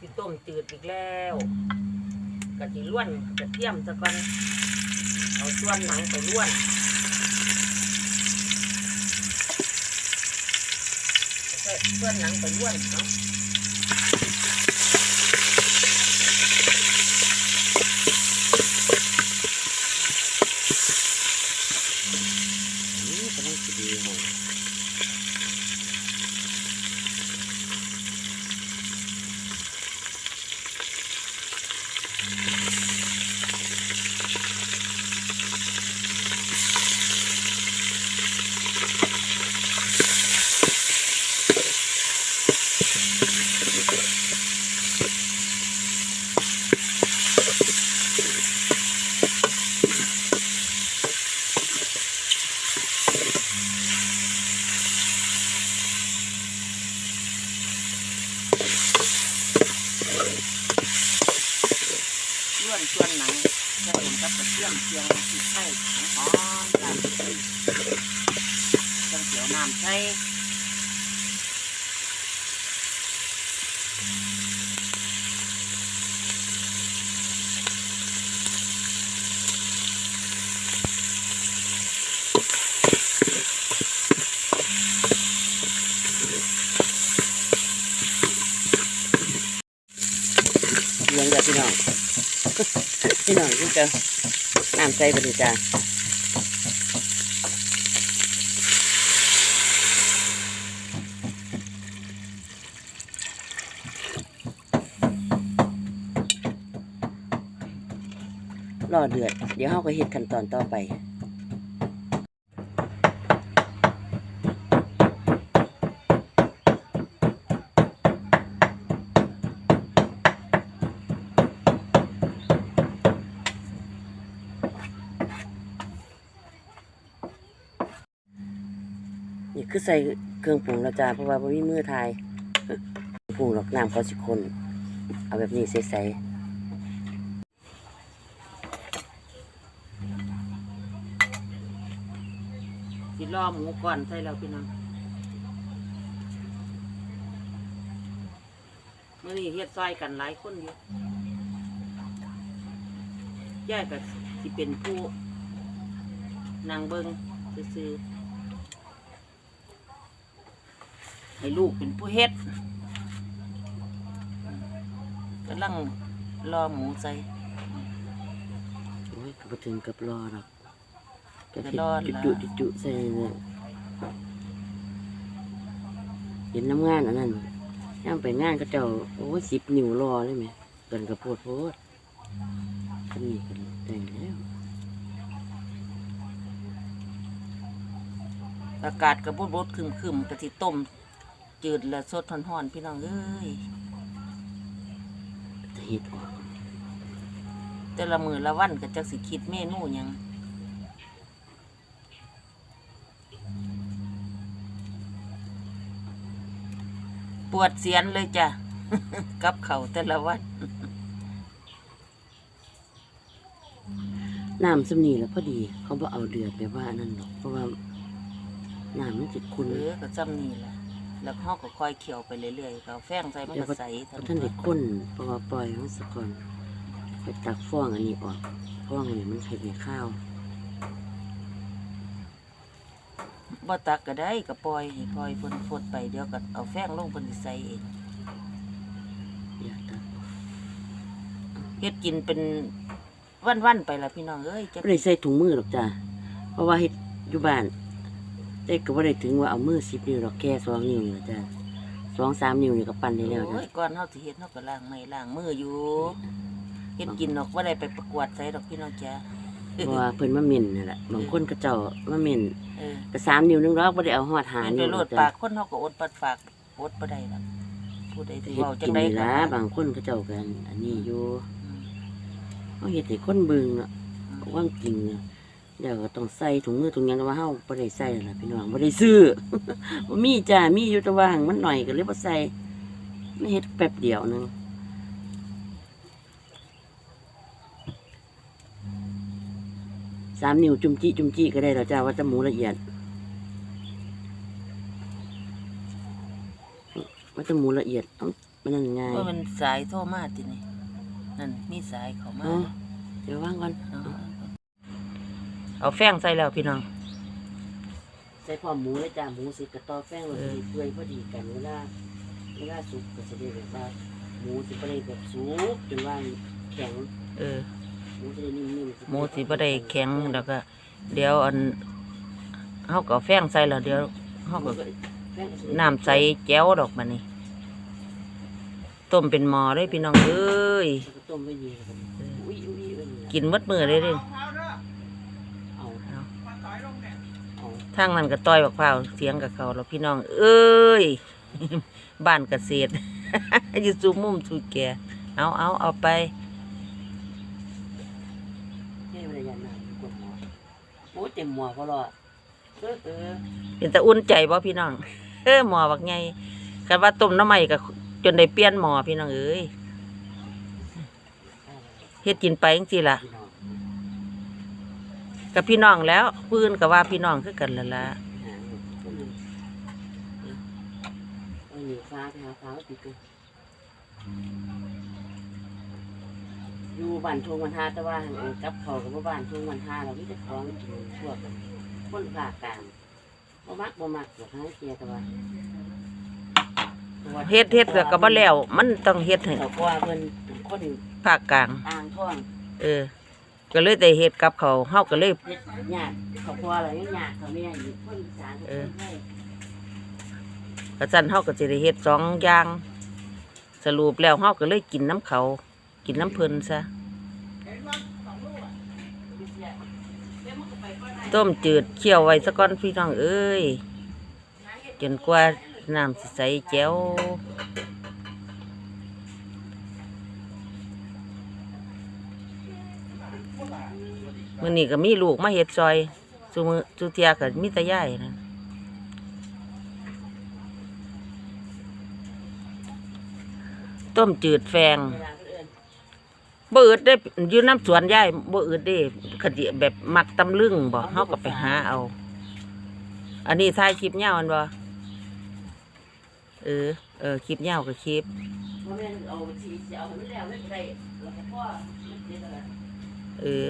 สิต้มจืดอีกแล้วกะทิล้วนกระเทียมซะก่อนเอาส่วนหนังไปล้วนส่วนหนังไปล้วนเนาะ ล้วนชวนหนังใส่ลงกับกระเทียมเจียงสีไข่หอมๆน้ำใส่จังเขียวน้ำใส่ เลี้ยงจ้ะพี่น้อง พี่น้องที่จะน้ำใส่ไปดีจ้ารอเดือด เดี๋ยวเราก็เห็ดขั้นตอนต่อไป นี่คือใส่เครื่องปรุงแล้วจ้าเพราะว่าบ่มีมือทายปรุงหรอกน้ำเขาสิคน เอาแบบนี้ใส่สิล่อหมูก่อนใส่แล้วพี่น้องเมื่อนี้เฮ็ดซอยกันหลายคนอยู่ย่ายก็สิเป็นผู้นางเบิงซื้อๆ ให้ลูกเป็นผู้เฮ็ดกำลังรอหมูใส่ๆโอ้ยก็บ่ถึงกับรอหรอกก็แต่เฮ็ดรอดจุละจุจุๆใส่เนี่ยเห็นน้ำงานอันนั้นย่างไปงานก็เจ้าโอ้ยสิบนิ้วรอเลยไหมเกินกับโพดโพดก็นี่กันได้แล้วอากาศกระบดบดๆคึมๆกะทิต้ม จืดและสดห่อนๆพี่น้องเอ้ยจะเฮ็ดออกแต่ละมือละวันก็จักสิคิดเมนูหยังปวดเสียนเลยจ้ะ กับเขาวแต่ละวัน น้ำสำนีแล้วพอดี เขาบ่เอาเดือดแบบว่าอันนั้นหรอก เพราะว่า น้ำมันจะคุณเออก็จำนี่แหละ แล้วเขาก็ค่อยเคี่ยวไปเรื่อยๆก็เอาแฟ้งใส่มันเดี๋ยวก็ก็ใสเพราะท่านเด็กข้นเพราะว่าปล่อยมันสักก่อนไปตักฟองอันนี้ออกฟองอันนี้มันเผ็ดในข้าวบ่ตักก็ได้ก็ปล่อยให้ปล่อยฝนฟดไปเดี๋ยวก็เอาแฟ้งลงบนสิใส่เองอยากตักเฮ็ดกินเป็นวันๆไปละพี่น้องเอ้ยจะ ไม่ได้ใส่ถุงมือหรอกจ้ะเพราะว่าเฮ็ดอยู่บ้าน แต่ก็บ่ได้ถึงว่าเอามือสิบนิ้วหรอกแค่สองนิ้วนี่ล่ะจ้ะสองสามนิ้วนี่ก็ปั้นได้แล้วโอ้จ้ะยก่อนเฮาสิเฮ็ดเฮาก็ล้างไม้ล้างมืออยู่เฮ็ดกินดอกบ่ได้ไปประกวดใส่ดอกพี่น้องจ้าเพราะว่าเพิ่นมาเม่นนั่นแหละบางคนก็เจ้ามาเม่นเออก็สามนิ้วนึงหรอกบ่ได้เอาฮอดหาเป็นไปนิ้วโลหรอดกปาจ้ะกคนเฮาก็อดปัดฝากอดบ่ได้ล่ะผู้ใดที่เฮ็ดเว้าจักิงนได๋นี่ก็ล่ะได้บางคนก็เจ้ากันอันนี้อยู่อืมเขาเฮ็ดให้คนเบิ่งเนาะว่างจริงเนี่ย เดี๋ยวก็ต้องใส่ถุงมือถุงยางแต่ว่าเฮาบ่ได้ใส่นั่นล่ะพี่น้องบ่ได้ซื้อ บ่มีจ้ามีอยู่แต่ว่าหังมันหน่อยก็เลยบ่ใส่ไม่เฮ็ดแป๊บเดียวหนึงสามนิ้วจุ่มจี้จุ่มจี้ก็ได้แล้วจ้าว่าจะหมูละเอียดว่าจะหมูละเอียดต้องมันนั่นไงว่ามันสายโทรมาตินี่นั่นมีสายเข้ามาเอาเดี๋ยวว่างก่อน เอา เอาแฟงใส่แล้วพี่น้อง ใส่พอหมูเลยจ้าหมูสิกระตอแป้งเลยเปื่อยพอดีกันเวลาเวลาสุกก็จะได้แบบว่าหมูสิบ่ได้แบบสุกจนว่าแข็งเออหมูจะได้นิ่มๆหมูสิบ่ได้แข็งแล้วก็ เดี๋ยวอันเฮาก็เอาแฟงใส่แล้วเดี๋ยวเฮาก็น้ำใสแก้วดอกบัดนี้ต้มเป็นหม้อเลยพี่น้องเอ้ยแล้วก็ต้มไว้ดีครับอุ้ยอุ้ยอุ้ยกินหมดมื้อเลยเด้ เอาเอา ทางนั้นก็ต้อยบักพร้าวเสียงกับเขาแล้วพี่น้อง เอ้ย บ้านเกษตรอยู่สู่มุมสู่แก่เอาเอาเอาไปเฮ้ยมันยันหนาอยู่กดหมอโอ้เต็มหมอเขาหรอเออเออเป็นตะอุ่นใจบ่พี่น้อง เออหมอบักไงกันว่าต้มน้ำใหม่ก็จนได้เปลี่ยนหมอพี่น้องเอ้ยเฮ็ดกินไปจังซี่ล่ะพี่น้อง กับพี่น้องแล้วพื้อื่นก็ว่าพี่น้องคือกันละละหาเงินก็มีเอาหนีฟ้าไปหาฟ้าติดกันอยู่บ้านทวงวันทาแต่ว่าหันเองกับเขากับบ้านทวงวันทาเราไม่ได้คล้องกินทั่วกันคนภาคกลางบ่มักบ่มักหรอกฮะเกียแต่ว่าแต่ว่าเฮ็ดเฮ็ดก็ก็บ่แล้ว มันต้องเฮ็ดให้เขาก็ว่าเพิ่นเป็นคนภาคกลางอ่างท่องเออ ก็เลยได้เฮ็ดกับเขาวเฮาก็เลย เฮ็ดญาติเขาก็ว่าอะไรญาติเขาแม่อยู่คนอีสานเออคนไทยกระจันเฮาก็สิได้เฮ็ดสองอย่าง สรุปแล้วเฮาก็เลยกินน้ำเขา กินน้ำเพิ่นซะต้มจืดเคี่ยวไว้ซะก่อนพี่น้องเอ้ยจนกว่าน้ำสิใสแจ๋ว มื้อนี้ก็มีลูกมาเฮ็ดซอยซุมือซุเทียก็มีแต่ยายนั่นต้มจืดแฟงเวลาเพิ่นเอิ้นบ่อืดได้อยู่น้ำสวนยายบ่อืดได้คดีแบบมักตำลึงบ่เฮาก็ไปหาเอา อันนี้ถ่ายคลิปยาวอันบ่เออเออคลิปยาวก็คลิปพ่อแม่เอาทีสิเอาให้มันแล้วไม่ได้แล้วก็พ่อมันเฮ็ดอะไรเออ